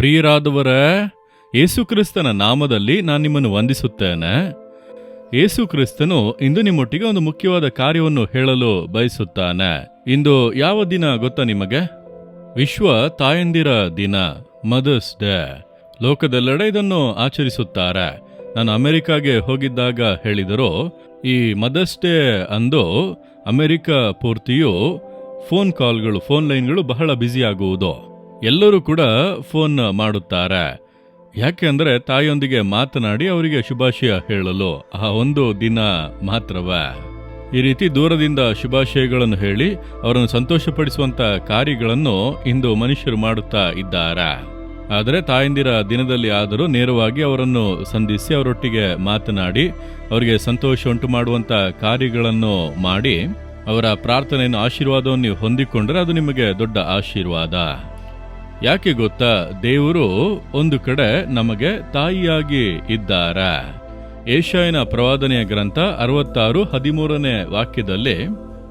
ಪ್ರಿಯರಾದವರ, ಯೇಸುಕ್ರಿಸ್ತನ ನಾಮದಲ್ಲಿ ನಾನು ನಿಮ್ಮನ್ನು ವಂದಿಸುತ್ತೇನೆ. ಯೇಸುಕ್ರಿಸ್ತನು ಇಂದು ನಿಮ್ಮೊಟ್ಟಿಗೆ ಒಂದು ಮುಖ್ಯವಾದ ಕಾರ್ಯವನ್ನು ಹೇಳಲು ಬಯಸುತ್ತಾನೆ. ಇಂದು ಯಾವ ದಿನ ಗೊತ್ತಾ ನಿಮಗೆ? ವಿಶ್ವ ತಾಯಂದಿರ ದಿನ, ಮದರ್ಸ್ ಡೇ. ಲೋಕದೆಲ್ಲೆಡೆ ಇದನ್ನು ಆಚರಿಸುತ್ತಾರೆ. ನಾನು ಅಮೆರಿಕಾಗೆ ಹೋಗಿದ್ದಾಗ ಹೇಳಿದರು, ಈ ಮದರ್ಸ್ ಡೇ ಅಂದು ಅಮೆರಿಕ ಪೂರ್ತಿಯು ಫೋನ್ ಕಾಲ್ಗಳು, ಫೋನ್ ಲೈನ್ಗಳು ಬಹಳ ಬ್ಯುಸಿ ಆಗುವುದು ಎಲ್ಲರೂ ಕೂಡ ಫೋನ್ ಮಾಡುತ್ತಾರೆ. ಯಾಕೆ ಅಂದರೆ ತಾಯಿಯೊಂದಿಗೆ ಮಾತನಾಡಿ ಅವರಿಗೆ ಶುಭಾಶಯ ಹೇಳಲು. ಆ ಒಂದು ದಿನ ಮಾತ್ರವೇ. ಈ ರೀತಿ ದೂರದಿಂದ ಶುಭಾಶಯಗಳನ್ನು ಹೇಳಿ ಅವರನ್ನು ಸಂತೋಷಪಡಿಸುವಂಥ ಕಾರ್ಯಗಳನ್ನು ಇಂದು ಮನುಷ್ಯರು ಮಾಡುತ್ತಾ ಇದ್ದಾರೆ. ಆದರೆ ತಾಯಂದಿರ ದಿನದಲ್ಲಿ ಆದರೂ ನೇರವಾಗಿ ಅವರನ್ನು ಸಂಧಿಸಿ ಅವರೊಟ್ಟಿಗೆ ಮಾತನಾಡಿ ಅವರಿಗೆ ಸಂತೋಷ ಉಂಟು ಮಾಡುವಂಥ ಕಾರ್ಯಗಳನ್ನು ಮಾಡಿ ಅವರ ಪ್ರಾರ್ಥನೆಯನ್ನು ಆಶೀರ್ವಾದವನ್ನು ಹೊಂದಿಕೊಂಡ್ರೆ ಅದು ನಿಮಗೆ ದೊಡ್ಡ ಆಶೀರ್ವಾದ. ಯಾಕೆ ಗೊತ್ತಾ? ದೇವರು ಒಂದು ಕಡೆ ನಮಗೆ ತಾಯಿಯಾಗಿ ಇದ್ದಾರ. ಏಷ್ಯಾಯನ ಪ್ರವಾದನೆಯ ಗ್ರಂಥ ಅರವತ್ತಾರು, ಹದಿಮೂರನೇ ವಾಕ್ಯದಲ್ಲಿ,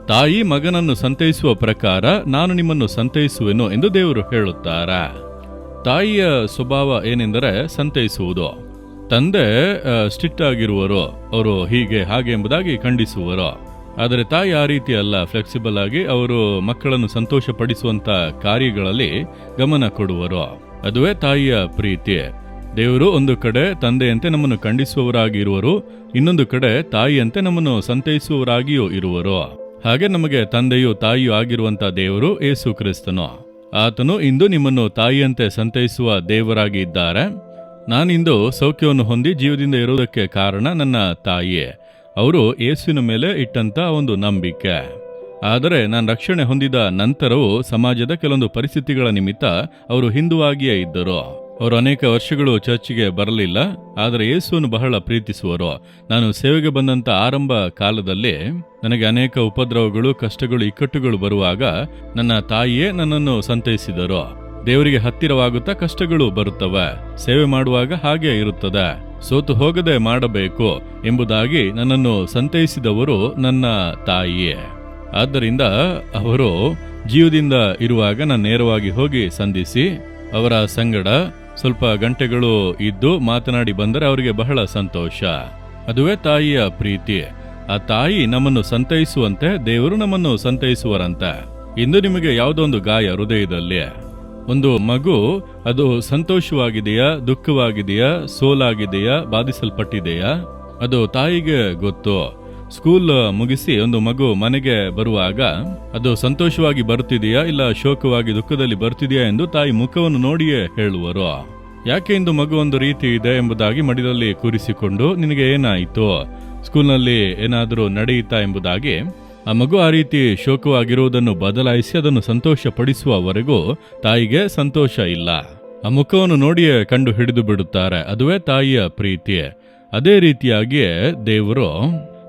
ತಾಯಿ ಮಗನನ್ನು ಸಂತೈಸುವ ಪ್ರಕಾರ ನಾನು ನಿಮ್ಮನ್ನು ಸಂತೈಸುವೆನು ಎಂದು ದೇವರು ಹೇಳುತ್ತಾರ. ತಾಯಿಯ ಸ್ವಭಾವ ಏನೆಂದರೆ ಸಂತೈಸುವುದು. ತಂದೆ ಸ್ಟ್ರಿಕ್ಟ್ ಆಗಿರುವರು ಅವರು ಹೀಗೆ ಹಾಗೆ ಎಂಬುದಾಗಿ ಖಂಡಿಸುವರು. ಆದರೆ ತಾಯಿ ಆ ರೀತಿ ಅಲ್ಲ. ಫ್ಲೆಕ್ಸಿಬಲ್ ಆಗಿ ಅವರು ಮಕ್ಕಳನ್ನು ಸಂತೋಷಪಡಿಸುವಂತ ಕಾರ್ಯಗಳಲ್ಲಿ ಗಮನ ಕೊಡುವರು. ಅದುವೇ ತಾಯಿಯ ಪ್ರೀತಿ. ದೇವರು ಒಂದು ಕಡೆ ತಂದೆಯಂತೆ ನಮ್ಮನ್ನು ಖಂಡಿಸುವವರಾಗಿ ಇರುವರು. ಇನ್ನೊಂದು ಕಡೆ ತಾಯಿಯಂತೆ ನಮ್ಮನ್ನು ಸಂತೈಸುವವರಾಗಿಯೂ ಇರುವರು. ಹಾಗೆ ನಮಗೆ ತಂದೆಯು ತಾಯಿಯೂ ಆಗಿರುವಂತ ದೇವರು ಏಸು ಕ್ರಿಸ್ತನು. ಆತನು ಇಂದು ನಿಮ್ಮನ್ನು ತಾಯಿಯಂತೆ ಸಂತೈಸುವ ದೇವರಾಗಿ ಇದ್ದಾರೆ. ನಾನಿಂದು ಸೌಖ್ಯವನ್ನು ಹೊಂದಿ ಜೀವದಿಂದ ಇರುವುದಕ್ಕೆ ಕಾರಣ ನನ್ನ ತಾಯಿಯೇ ಅವರು ಯೇಸುವಿನ ಮೇಲೆ ಇಟ್ಟಂತ ಒಂದು ನಂಬಿಕೆ. ಆದರೆ ನಾನು ರಕ್ಷಣೆ ಹೊಂದಿದ ನಂತರವೂ ಸಮಾಜದ ಕೆಲವೊಂದು ಪರಿಸ್ಥಿತಿಗಳ ನಿಮಿತ್ತ ಅವರು ಹಿಂದುವಾಗಿಯೇ ಇದ್ದರು. ಅವರು ಅನೇಕ ವರ್ಷಗಳು ಚರ್ಚಿಗೆ ಬರಲಿಲ್ಲ, ಆದರೆ ಯೇಸುವನ್ನು ಬಹಳ ಪ್ರೀತಿಸುವರು. ನಾನು ಸೇವೆಗೆ ಬಂದಂತ ಆರಂಭ ಕಾಲದಲ್ಲಿ ನನಗೆ ಅನೇಕ ಉಪದ್ರವಗಳು, ಕಷ್ಟಗಳು, ಇಕ್ಕಟ್ಟುಗಳು ಬರುವಾಗ ನನ್ನ ತಾಯಿಯೇ ನನ್ನನ್ನು ಸಂತೈಸಿದರು. ದೇವರಿಗೆ ಹತ್ತಿರವಾಗುತ್ತಾ ಕಷ್ಟಗಳು ಬರುತ್ತವೆ. ಸೇವೆ ಮಾಡುವಾಗ ಹಾಗೆ ಇರುತ್ತದೆ. ಸೋತು ಹೋಗದೆ ಮಾಡಬೇಕು ಎಂಬುದಾಗಿ ನನ್ನನ್ನು ಸಂತೈಸಿದವರು ನನ್ನ ತಾಯಿಯೇ. ಆದ್ದರಿಂದ ಅವರು ಜೀವದಿಂದ ಇರುವಾಗ ನಾನು ನೇರವಾಗಿ ಹೋಗಿ ಸಂಧಿಸಿ ಅವರ ಸಂಗಡ ಸ್ವಲ್ಪ ಗಂಟೆಗಳು ಇದ್ದು ಮಾತನಾಡಿ ಬಂದರೆ ಅವರಿಗೆ ಬಹಳ ಸಂತೋಷ. ಅದುವೇ ತಾಯಿಯ ಪ್ರೀತಿ. ಆ ತಾಯಿ ನಮ್ಮನ್ನು ಸಂತೈಸುವಂತೆ ದೇವರು ನಮ್ಮನ್ನು ಸಂತೈಸುವರಂತೆ. ಇಂದು ನಿಮಗೆ ಯಾವುದೋ ಒಂದು ಗಾಯ ಹೃದಯದಲ್ಲಿ ಒಂದು ಮಗು, ಅದು ಸಂತೋಷವಾಗಿದೆಯಾ, ದುಃಖವಾಗಿದೆಯಾ, ಸೋಲಾಗಿದೆಯಾ, ಬಾಧಿಸಲ್ಪಟ್ಟಿದೆಯಾ? ಅದು ತಾಯಿಗೆ ಗೊತ್ತು. ಸ್ಕೂಲ್ ಮುಗಿಸಿ ಒಂದು ಮಗು ಮನೆಗೆ ಬರುವಾಗ, ಅದು ಸಂತೋಷವಾಗಿ ಬರುತ್ತಿದೆಯಾ, ಇಲ್ಲ ಶೋಕವಾಗಿ ದುಃಖದಲ್ಲಿ ಬರ್ತಿದೆಯಾ ಎಂದು ತಾಯಿ ಮುಖವನ್ನು ನೋಡಿಯೇ ಹೇಳುವರು. ಯಾಕೆ ಇಂದು ಮಗು ಒಂದು ರೀತಿ ಇದೆ ಎಂಬುದಾಗಿ ಮಡಿಲಲ್ಲಿ ಕೂರಿಸಿಕೊಂಡು, ನಿನಗೆ ಏನಾಯಿತು? ಸ್ಕೂಲ್ನಲ್ಲಿ ಏನಾದರೂ ನಡೆಯಿತಾ ಎಂಬುದಾಗಿ ಆ ಮಗು ಆ ರೀತಿ ಶೋಕವಾಗಿರುವುದನ್ನು ಬದಲಾಯಿಸಿ ಅದನ್ನು ಸಂತೋಷ ಪಡಿಸುವವರೆಗೂ ತಾಯಿಗೆ ಸಂತೋಷ ಇಲ್ಲ. ಆ ಮುಖವನ್ನು ನೋಡಿಯೇ ಕಂಡು ಹಿಡಿದು ಬಿಡುತ್ತಾರೆ. ಅದುವೇ ತಾಯಿಯ ಪ್ರೀತಿ. ಅದೇ ರೀತಿಯಾಗಿಯೇ ದೇವರು,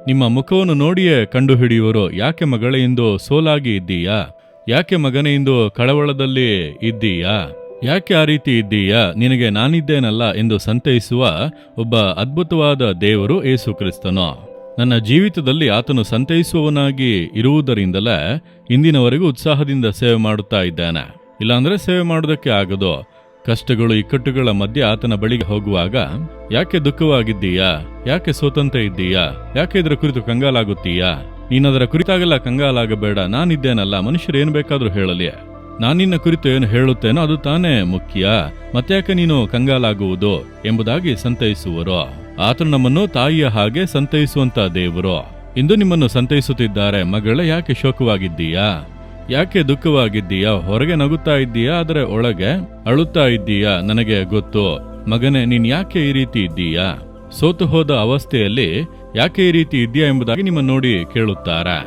ನಿಮ್ಮ ಮುಖವನ್ನು ನೋಡಿಯೇ ಕಂಡು ಹಿಡಿಯುವರು. ಯಾಕೆ ಮಗಳೇ ಸೋಲಾಗಿ ಇದ್ದೀಯಾ? ಯಾಕೆ ಮಗನೇ ಕಳವಳದಲ್ಲಿ ಇದ್ದೀಯಾ? ಯಾಕೆ ಆ ರೀತಿ ಇದ್ದೀಯಾ? ನಿನಗೆ ನಾನಿದ್ದೇನಲ್ಲ ಎಂದು ಸಂತೈಸುವ ಒಬ್ಬ ಅದ್ಭುತವಾದ ದೇವರು ಏಸು ಕ್ರಿಸ್ತನು. ನನ್ನ ಜೀವಿತದಲ್ಲಿ ಆತನು ಸಂತೈಸುವವನಾಗಿ ಇರುವುದರಿಂದಲೇ ಇಂದಿನವರೆಗೂ ಉತ್ಸಾಹದಿಂದ ಸೇವೆ ಮಾಡುತ್ತಾ ಇದ್ದಾನೆ. ಇಲ್ಲಾಂದ್ರೆ ಸೇವೆ ಮಾಡೋದಕ್ಕೆ ಆಗದು? ಕಷ್ಟಗಳು, ಇಕ್ಕಟ್ಟುಗಳ ಮಧ್ಯೆ ಆತನ ಬಳಿಗೆ ಹೋಗುವಾಗ, ಯಾಕೆ ದುಃಖವಾಗಿದ್ದೀಯಾ? ಯಾಕೆ ಸ್ವತಂತ್ರ ಇದ್ದೀಯಾ? ಯಾಕೆ ಇದರ ಕುರಿತು ಕಂಗಾಲಾಗುತ್ತೀಯಾ? ನೀನದರ ಕುರಿತಾಗೆಲ್ಲ ಕಂಗಾಲಾಗಬೇಡ. ನಾನಿದ್ದೇನಲ್ಲ. ಮನುಷ್ಯರು ಏನು ಬೇಕಾದ್ರೂ ಹೇಳಲಿ. ನಾನಿನ್ನ ನಿನ್ನ ಕುರಿತು ಏನು ಹೇಳುತ್ತೇನೋ ಅದು ತಾನೇ ಮುಖ್ಯ. ಮತ್ತ್ಯಾಕೆ ನೀನು ಕಂಗಾಲಾಗುವುದು? ಎಂಬುದಾಗಿ ಸಂತೈಸುವರು? ಆತನು ನಮ್ಮನ್ನು ತಾಯಿಯ ಹಾಗೆ ಸಂತೈಸುವಂತ ದೇವರು. ಇಂದು ನಿಮ್ಮನ್ನು ಸಂತೈಸುತ್ತಿದ್ದಾರೆ. ಮಗಳ, ಯಾಕೆ ಶೋಕವಾಗಿದ್ದೀಯಾ? ಯಾಕೆ ದುಃಖವಾಗಿದ್ದೀಯಾ? ಹೊರಗೆ ನಗುತ್ತಾ ಇದ್ದೀಯಾ? ಆದರೆ ಒಳಗೆ ಅಳುತ್ತಾ ಇದ್ದೀಯಾ? ನನಗೆ ಗೊತ್ತು. ಮಗನೇ, ನೀನ್ ಯಾಕೆ ಈ ರೀತಿ ಇದ್ದೀಯಾ? ಸೋತು ಹೋದ ಅವಸ್ಥೆಯಲ್ಲಿ ಯಾಕೆ ಈ ರೀತಿ ಇದೆಯಾ ಎಂಬುದಾಗಿ ನಿಮ್ಮ ನೋಡಿ ಕೇಳುತ್ತಾರೆ?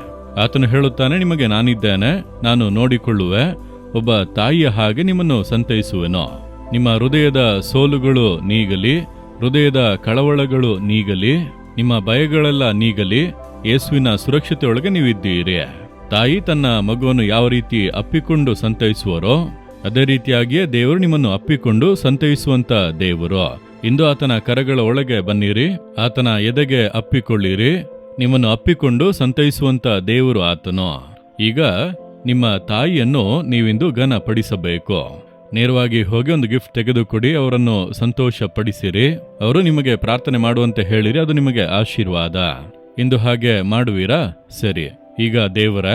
ಆತನು ಹೇಳುತ್ತಾನೆ, ನಿಮಗೆ ನಾನಿದ್ದೇನೆ, ನಾನು ನೋಡಿಕೊಳ್ಳುವೆ. ಒಬ್ಬ ತಾಯಿಯ ಹಾಗೆ ನಿಮ್ಮನ್ನು ಸಂತೈಸುವೆನು. ನಿಮ್ಮ ಹೃದಯದ ಸೋಲುಗಳು ನೀಗಲಿ ಹೃದಯದ ಕಳವಳಗಳು ನೀಗಲಿ, ನಿಮ್ಮ ಭಯಗಳೆಲ್ಲ ನೀಗಲಿ, ಯೇಸುವಿನ ಸುರಕ್ಷತೆಯೊಳಗೆ ನೀವಿದ್ದೀರಿ. ತಾಯಿ ತನ್ನ ಮಗುವನ್ನು ಯಾವ ರೀತಿ ಅಪ್ಪಿಕೊಂಡು ಸಂತೈಸುವರೋ, ಅದೇ ರೀತಿಯಾಗಿಯೇ ದೇವರು ನಿಮ್ಮನ್ನು ಅಪ್ಪಿಕೊಂಡು ಸಂತೈಸುವಂತ ದೇವರು. ಇಂದು ಆತನ ಕರಗಳ ಒಳಗೆ ಬನ್ನಿರಿ, ಆತನ ಎದೆಗೆ ಅಪ್ಪಿಕೊಳ್ಳಿರಿ, ನಿಮ್ಮನ್ನು ಅಪ್ಪಿಕೊಂಡು ಸಂತೈಸುವಂತ ದೇವರು ಆತನು. ಈಗ ನಿಮ್ಮ ತಾಯಿಯನ್ನು ನೀವಿಂದು ಘನಪಡಿಸಬೇಕು. ನೇರವಾಗಿ ಹೋಗಿ ಒಂದು ಗಿಫ್ಟ್ ತೆಗೆದುಕೊಡಿ, ಅವರನ್ನು ಸಂತೋಷ ಪಡಿಸಿರಿ ಅವರು ನಿಮಗೆ ಪ್ರಾರ್ಥನೆ ಮಾಡುವಂತೆ ಹೇಳಿರಿ, ಅದು ನಿಮಗೆ ಆಶೀರ್ವಾದ. ಇಂದು ಹಾಗೆ ಮಾಡುವೀರಾ? ಸರಿ. ಈಗ ದೇವರ,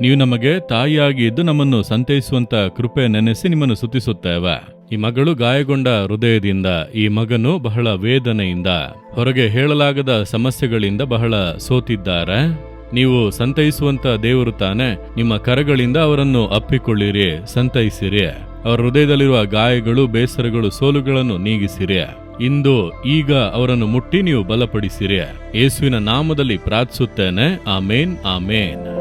ನೀವು ನಮಗೆ ತಾಯಿಯಾಗಿ ಇದ್ದು ನಮ್ಮನ್ನು ಸಂತೈಸುವಂತ ಕೃಪೆ ನೆನೆಸಿ ನಿಮ್ಮನ್ನು ಸುತ್ತಿಸುತ್ತೇವೆ. ಈ ಮಗಳು ಗಾಯಗೊಂಡ ಹೃದಯದಿಂದ, ಈ ಮಗನು ಬಹಳ ವೇದನೆಯಿಂದ, ಹೊರಗೆ ಹೇಳಲಾಗದ ಸಮಸ್ಯೆಗಳಿಂದ ಬಹಳ ಸೋತಿದ್ದಾರೆ. ನೀವು ಸಂತೈಸುವಂತ ದೇವರು ತಾನೆ, ನಿಮ್ಮ ಕರಗಳಿಂದ ಅವರನ್ನು ಅಪ್ಪಿಕೊಳ್ಳಿರಿ, ಸಂತೈಸಿರಿ. ಅವರ ಹೃದಯದಲ್ಲಿರುವ ಗಾಯಗಳು, ಬೇಸರಗಳು, ಸೋಲುಗಳನ್ನು ನೀಗಿಸಿರಿ. ಇಂದು ಈಗ ಅವರನ್ನು ಮುಟ್ಟಿ ನೀವು ಬಲಪಡಿಸಿರಿಯ ಯೇಸುವಿನ ನಾಮದಲ್ಲಿ ಪ್ರಾರ್ಥಿಸುತ್ತೇನೆ. ಆಮೇನ್ ಆಮೇನ್.